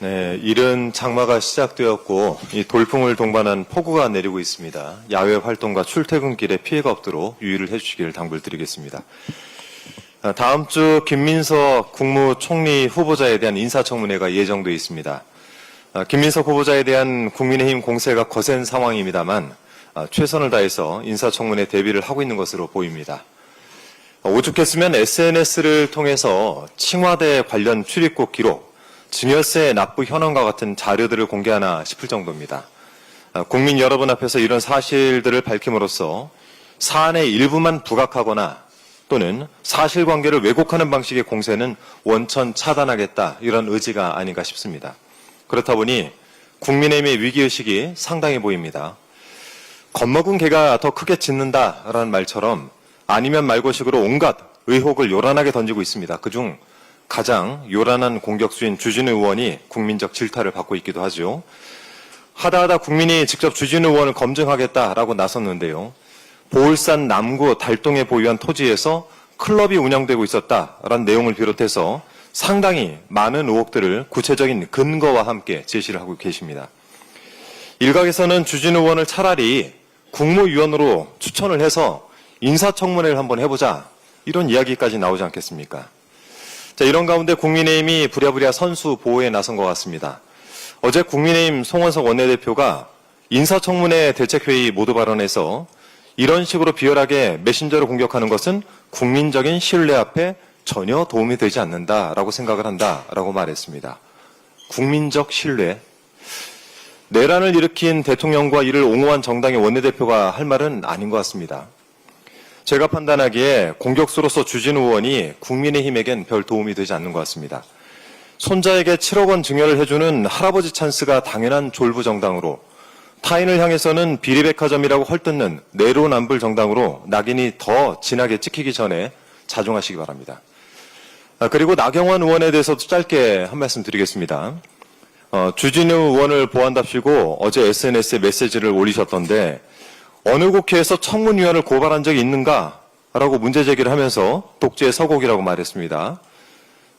네, 이른 장마가 시작되었고 이 돌풍을 동반한 폭우가 내리고 있습니다. 야외 활동과 출퇴근길에 피해가 없도록 유의를 해주시기를 당부드리겠습니다. 아, 다음 주 김민석 국무총리 후보자에 대한 인사청문회가 예정돼 있습니다. 아, 김민석 후보자에 대한 국민의힘 공세가 거센 상황입니다만 아, 최선을 다해서 인사청문회 대비를 하고 있는 것으로 보입니다. 어, 오죽했으면 SNS를 통해서 칭화대 관련 출입국 기록, 증여세 납부 현황과 같은 자료들을 공개하나 싶을 정도입니다. 아, 국민 여러분 앞에서 이런 사실들을 밝힘으로써 사안의 일부만 부각하거나 또는 사실관계를 왜곡하는 방식의 공세는 원천 차단하겠다 이런 의지가 아닌가 싶습니다. 그렇다 보니 국민의힘의 위기의식이 상당히 보입니다. 겁먹은 개가 더 크게 짖는다라는 말처럼 아니면 말고식으로 온갖 의혹을 요란하게 던지고 있습니다. 그중 가장 요란한 공격수인 주진우 의원이 국민적 질타를 받고 있기도 하죠. 하다하다 국민이 직접 주진우 의원을 검증하겠다라고 나섰는데요. 보울산 남구 달동에 보유한 토지에서 클럽이 운영되고 있었다라는 내용을 비롯해서 상당히 많은 의혹들을 구체적인 근거와 함께 제시를 하고 계십니다. 일각에서는 주진우 의원을 차라리 국무위원으로 추천을 해서 인사청문회를 한번 해보자 이런 이야기까지 나오지 않겠습니까? 자, 이런 가운데 국민의힘이 부랴부랴 선수 보호에 나선 것 같습니다. 어제 국민의힘 송원석 원내대표가 인사청문회 대책회의 모두 발언에서 이런 식으로 비열하게 메신저를 공격하는 것은 국민적인 신뢰 앞에 전혀 도움이 되지 않는다라고 생각을 한다라고 말했습니다. 국민적 신뢰. 내란을 일으킨 대통령과 이를 옹호한 정당의 원내대표가 할 말은 아닌 것 같습니다. 제가 판단하기에 공격수로서 주진우 의원이 국민의힘에겐 별 도움이 되지 않는 것 같습니다. 손자에게 7억 원 증여를 해주는 할아버지 찬스가 당연한 졸부 정당으로 타인을 향해서는 비리백화점이라고 헐뜯는 내로남불 정당으로 낙인이 더 진하게 찍히기 전에 자중하시기 바랍니다. 아, 그리고 나경원 의원에 대해서도 짧게 한 말씀 드리겠습니다. 어, 주진우 의원을 보한답시고 어제 SNS에 메시지를 올리셨던데 어느 국회에서 청문위원을 고발한 적이 있는가? 라고 문제 제기를 하면서 독재의 서곡이라고 말했습니다.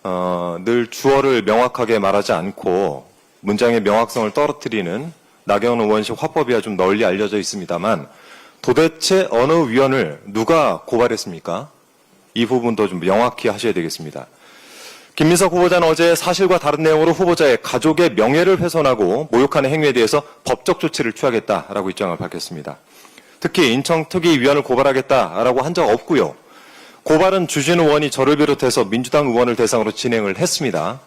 어, 늘 주어를 명확하게 말하지 않고 문장의 명확성을 떨어뜨리는 나경원 의원식 화법이야 좀 널리 알려져 있습니다만 도대체 어느 위원을 누가 고발했습니까? 이 부분도 좀 명확히 하셔야 되겠습니다. 김민석 후보자는 어제 사실과 다른 내용으로 후보자의 가족의 명예를 훼손하고 모욕하는 행위에 대해서 법적 조치를 취하겠다라고 입장을 밝혔습니다. 특히 인청특위위원을 고발하겠다라고 한 적 없고요. 고발은 주진우 의원이 저를 비롯해서 민주당 의원을 대상으로 진행을 했습니다.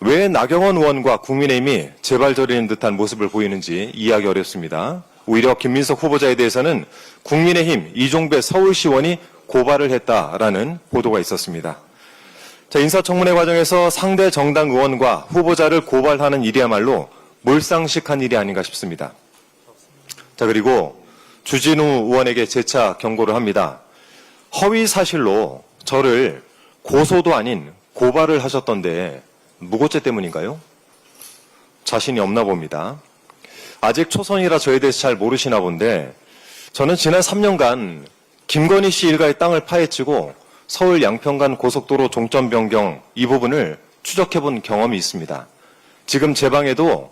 왜 나경원 의원과 국민의힘이 재발저리는 듯한 모습을 보이는지 이해하기 어렵습니다. 오히려 김민석 후보자에 대해서는 국민의힘 이종배 서울시원이 고발을 했다라는 보도가 있었습니다. 자, 인사청문회 과정에서 상대 정당 의원과 후보자를 고발하는 일이야말로 몰상식한 일이 아닌가 싶습니다. 자, 그리고 주진우 의원에게 재차 경고를 합니다. 허위 사실로 저를 고소도 아닌 고발을 하셨던데 무고죄 때문인가요? 자신이 없나 봅니다. 아직 초선이라 저에 대해서 잘 모르시나 본데 저는 지난 3년간 김건희 씨 일가의 땅을 파헤치고 서울 양평간 고속도로 종점 변경 이 부분을 추적해 본 경험이 있습니다. 지금 제 방에도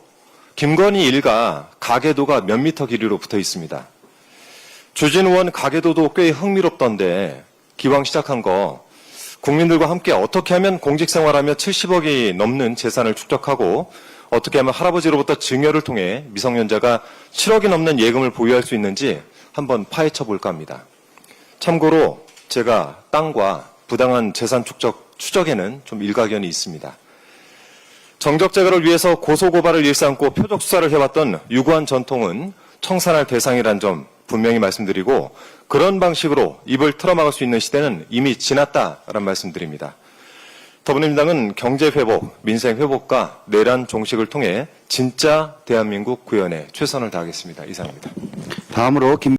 김건희 일가 가계도가 몇 미터 길이로 붙어 있습니다. 주진 의원 가계도도 꽤 흥미롭던데 기왕 시작한 거 국민들과 함께 어떻게 하면 공직생활하며 70억이 넘는 재산을 축적하고 어떻게 하면 할아버지로부터 증여를 통해 미성년자가 7억이 넘는 예금을 보유할 수 있는지 한번 파헤쳐 볼까 합니다. 참고로 제가 땅과 부당한 재산 축적 추적에는 좀 일가견이 있습니다. 정적 제거를 위해서 고소고발을 일삼고 표적 수사를 해왔던 유구한 전통은 청산할 대상이란 점 분명히 말씀드리고 그런 방식으로 입을 틀어막을 수 있는 시대는 이미 지났다라는 말씀드립니다. 더불어민주당은 경제 회복, 민생 회복과 내란 종식을 통해 진짜 대한민국 구현에 최선을 다하겠습니다. 이상입니다. 다음으로 김